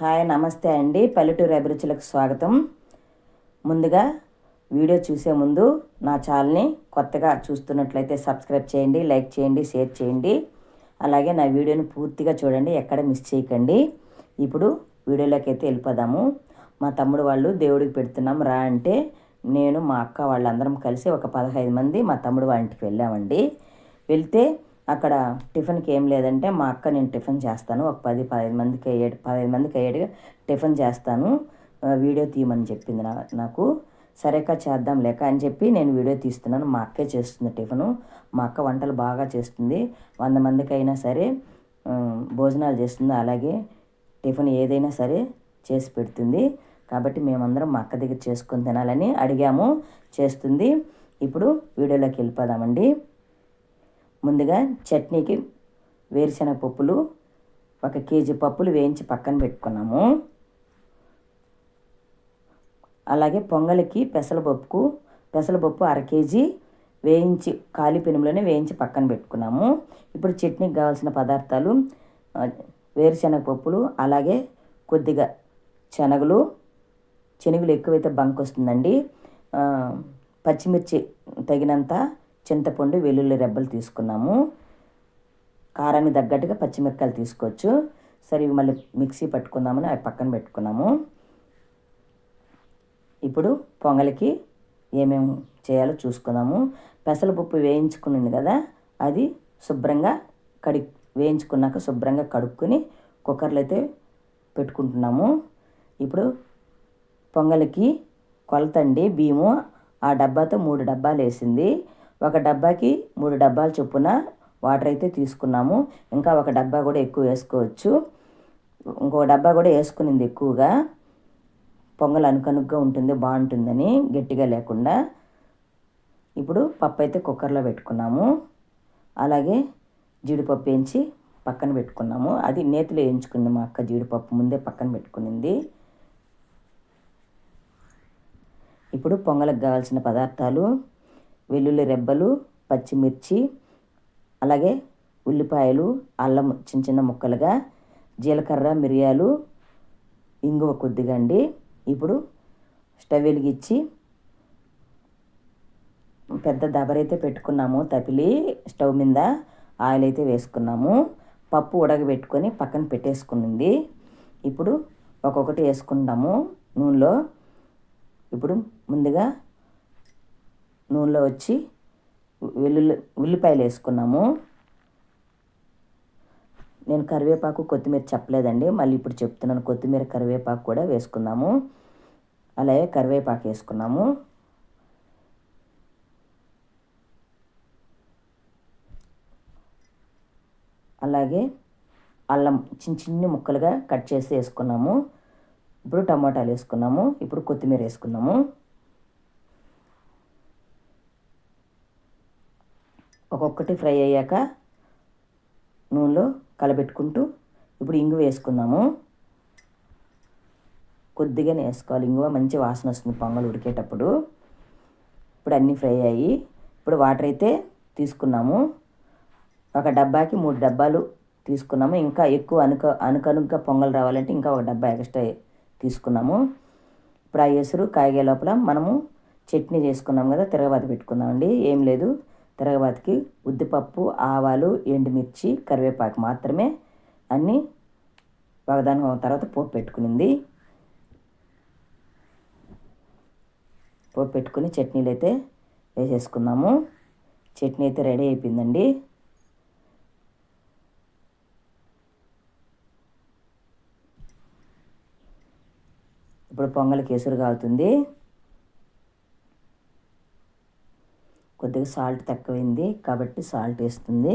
Hi నమస్తే అండి. పల్లెటూరు అభిరుచులకు స్వాగతం. ముందుగా వీడియో చూసే ముందు నా ఛానల్ని కొత్తగా చూస్తున్నట్లయితే సబ్స్క్రైబ్ చేయండి లైక్ చేయండి షేర్ చేయండి. అలాగే నా వీడియోని పూర్తిగా చూడండి ఎక్కడ మిస్ చేయకండి. ఇప్పుడు వీడియోలోకి అయితే వెళ్ళిపోదాము. మా తమ్ముడు వాళ్ళు దేవుడికి పెడుతున్నాం రా అంటే నేను మా అక్క వాళ్ళందరం కలిసి ఒక పదహైదు మంది మా తమ్ముడు వాళ్ళ ఇంటికి వెళ్ళామండి. వెళ్తే అక్కడ టిఫిన్కి ఏం లేదంటే మా అక్క నేను టిఫిన్ చేస్తాను. ఒక పది పదిహేను మందికి అయ్యేటి పదిహేను మందికి అయ్యేడుగా టిఫిన్ చేస్తాను. వీడియో తీయమని చెప్పింది నా నాకు. సరేక చేద్దాం లేక అని చెప్పి నేను వీడియో తీస్తున్నాను. మా అక్కే చేస్తుంది టిఫిను. మా అక్క వంటలు బాగా చేస్తుంది. వంద మందికి అయినా సరే భోజనాలు చేస్తుంది. అలాగే టిఫిన్ ఏదైనా సరే చేసి పెడుతుంది. కాబట్టి మేమందరం మా అక్క దగ్గర చేసుకొని తినాలని అడిగాము. చేస్తుంది. ఇప్పుడు వీడియోలోకి వెళ్ళిపోదామండి. ముందుగా చట్నీకి వేరుశనగ పప్పులు ఒక కేజీ పప్పులు వేయించి పక్కన పెట్టుకున్నాము. అలాగే పొంగలికి పెసరపప్పుకు పెసరపప్పు అర కేజీ వేయించి కాలి పెనుములోనే వేయించి పక్కన పెట్టుకున్నాము. ఇప్పుడు చట్నీకి కావాల్సిన పదార్థాలు వేరుశనగ పప్పులు అలాగే కొద్దిగా శనగలు శనగలు ఎక్కువైతే బంక్ వస్తుందండి పచ్చిమిర్చి తగినంత చింతపండు వెల్లుల్లి రెబ్బలు తీసుకున్నాము. కారానికి తగ్గట్టుగా పచ్చిమిరపకాయలు తీసుకోవచ్చు. సరే ఇవి మళ్ళీ మిక్సీ పట్టుకుందామని అవి పక్కన పెట్టుకున్నాము. ఇప్పుడు పొంగలికి ఏమేమి చేయాలో చూసుకుందాము. పెసరపప్పు వేయించుకునింది కదా అది శుభ్రంగా కడి వేయించుకున్నాక శుభ్రంగా కడుక్కొని కుక్కర్లో అయితే పెట్టుకుంటున్నాము. ఇప్పుడు పొంగలికి కొలతండి బియ్యము ఆ డబ్బాతో మూడు డబ్బాలు వేసింది. ఒక డబ్బాకి మూడు డబ్బాలు చొప్పున వాటర్ అయితే తీసుకున్నాము. ఇంకా ఒక డబ్బా కూడా ఎక్కువ వేసుకోవచ్చు. ఇంకో డబ్బా కూడా వేసుకునింది ఎక్కువగా. పొంగల్ అనుకనుగ్గా ఉంటుంది బాగుంటుందని గట్టిగా లేకుండా. ఇప్పుడు పప్పు అయితే కుక్కర్లో పెట్టుకున్నాము. అలాగే జీడిపప్పు వేయించి పక్కన పెట్టుకున్నాము. అది నేతిలో వేయించుకుంది మా అక్క జీడిపప్పు ముందే పక్కన పెట్టుకునింది. ఇప్పుడు పొంగలకు కావాల్సిన పదార్థాలు వెల్లుల్లి రెబ్బలు పచ్చిమిర్చి అలాగే ఉల్లిపాయలు అల్లం చిన్న చిన్న ముక్కలుగా జీలకర్ర మిరియాలు ఇంగువ కొద్దిగా అండి. ఇప్పుడు స్టవ్ వెలిగించి పెద్ద దబరైతే పెట్టుకున్నాము తపిలి స్టవ్ మీద ఆయిల్ అయితే వేసుకున్నాము. పప్పు ఉడకబెట్టుకొని పక్కన పెట్టేసుకునింది. ఇప్పుడు ఒక్కొక్కటి వేసుకుంటాము నూనెలో. ఇప్పుడు ముందుగా నూనెలో వచ్చి వెల్లుల్లి ఉల్లిపాయలు వేసుకున్నాము. నేను కరివేపాకు కొత్తిమీర చెప్పలేదండి. మళ్ళీ ఇప్పుడు చెప్తున్నాను కొత్తిమీర కరివేపాకు కూడా వేసుకుందాము. అలాగే కరివేపాకు వేసుకున్నాము. అలాగే అల్లం చిన్న చిన్న ముక్కలుగా కట్ చేసి వేసుకున్నాము. ఇప్పుడు టమాటాలు వేసుకున్నాము. ఇప్పుడు కొత్తిమీర వేసుకున్నాము. ఒక్కొక్కటి ఫ్రై అయ్యాక నూనెలో కలబెట్టుకుంటూ ఇప్పుడు ఇంగు వేసుకుందాము. కొద్దిగానే వేసుకోవాలి. ఇంగువ మంచి వాసన వస్తుంది పొంగల్ ఉడికేటప్పుడు. ఇప్పుడు అన్నీ ఫ్రై అయ్యి ఇప్పుడు వాటర్ అయితే తీసుకున్నాము. ఒక డబ్బాకి మూడు డబ్బాలు తీసుకున్నాము. ఇంకా ఎక్కువ అనుక అనుకనుగ్గా పొంగల్ రావాలంటే ఇంకా ఒక డబ్బా ఎక్స్ట్రా తీసుకున్నాము. ఇప్పుడు ఆ ఎసురు కాగే లోపల మనము చట్నీ చేసుకున్నాం కదా తిరగబాత పెట్టుకుందామండి. ఏం లేదు. తిరగబాతకి ఉద్దిపప్పు ఆవాలు ఎండుమిర్చి కరివేపాకు మాత్రమే అన్నీ ఒకదాని తర్వాత పోపు పెట్టుకునింది. పోపు పెట్టుకుని చట్నీలు అయితే వేసేసుకుందాము చట్నీ అయితే రెడీ అయిపోయిందండి. ఇప్పుడు పొంగల్ కేసురు కాలుతుంది కొద్దిగా సాల్ట్ తక్కువైంది కాబట్టి సాల్ట్ వేస్తుంది.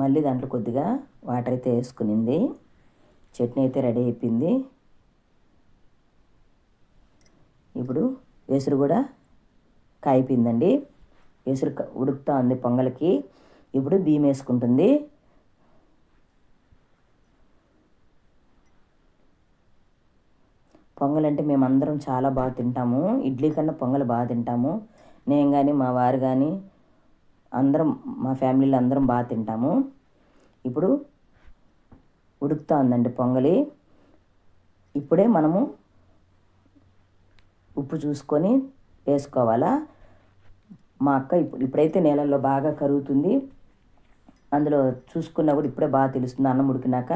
మళ్ళీ దాంట్లో కొద్దిగా వాటర్ అయితే వేసుకునింది. చట్నీ అయితే రెడీ అయిపోయింది. ఇప్పుడు ఎసురు కూడా కాయిపోయిందండి. ఎసురు ఉడుకుతా ఉంది పొంగల్కి. ఇప్పుడు బియ్యం వేసుకుంటుంది. పొంగల్ అంటే మేమందరం చాలా బాగా తింటాము. ఇడ్లీ కన్నా పొంగల్ బాగా తింటాము. నేను కానీ మా వారు కానీ అందరం మా ఫ్యామిలీలో అందరం బాగా తింటాము. ఇప్పుడు ఉడుకుతా ఉందండి పొంగలి. ఇప్పుడే మనము ఉప్పు చూసుకొని వేసుకోవాలా? మా అక్క ఇప్పుడు ఇప్పుడైతే నీళ్ళల్లో బాగా కరుగుతుంది. అందులో చూసుకున్నా కూడా ఇప్పుడే బాగా తెలుస్తుంది. అన్నం ఉడికినాక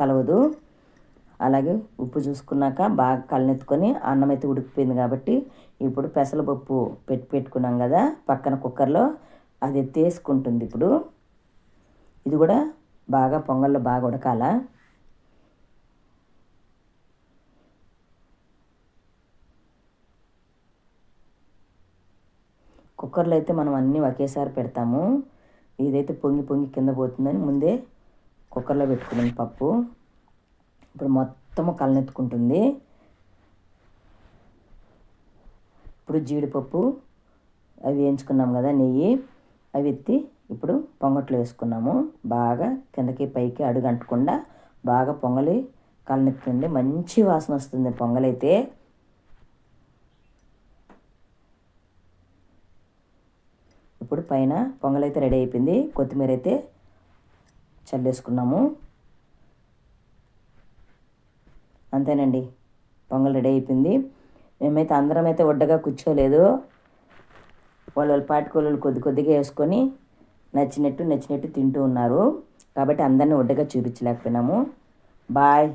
కలవదు. అలాగే ఉప్పు చూసుకున్నాక బాగా కళ్ళనెత్తుకొని అన్నం అయితే ఉడికిపోయింది కాబట్టి ఇప్పుడు పెసరపప్పు పెట్టి పెట్టుకున్నాం కదా పక్కన కుక్కర్లో. అది తీసుకుంటుంది ఇప్పుడు. ఇది కూడా బాగా పొంగల్లో బాగా ఉడకాల. కుక్కర్లో అయితే మనం అన్నీ ఒకేసారి పెడతాము. ఇదైతే పొంగి పొంగి కింద పోతుందని ముందే కుక్కర్లో పెట్టుకున్నాను పప్పు. ఇప్పుడు మొత్తము కళ్ళనెత్తుకుంటుంది. ఇప్పుడు జీడిపప్పు అవి వేయించుకున్నాం కదా నెయ్యి అవి ఎత్తి ఇప్పుడు పొంగట్లు వేసుకున్నాము. బాగా కిందకి పైకి అడుగు అంటకుండా బాగా పొంగలి కళ్ళనెత్తుంది. మంచి వాసన వస్తుంది పొంగలైతే. ఇప్పుడు పైన పొంగలైతే రెడీ అయిపోయింది. కొత్తిమీర అయితే చల్లేసుకున్నాము. అంతేనండి. పొంగల్ రెడీ అయిపోయింది. మేమైతే అందరం అయితే ఒడ్డగా కూర్చోలేదు. వాళ్ళ వాళ్ళ పాటికోళ్ళు కొద్ది కొద్దిగా వేసుకొని నచ్చినట్టు నచ్చినట్టు తింటూ ఉన్నారు. కాబట్టి అందరినీ ఒడ్డగా చూపించలేకపోయినాము. బాయ్.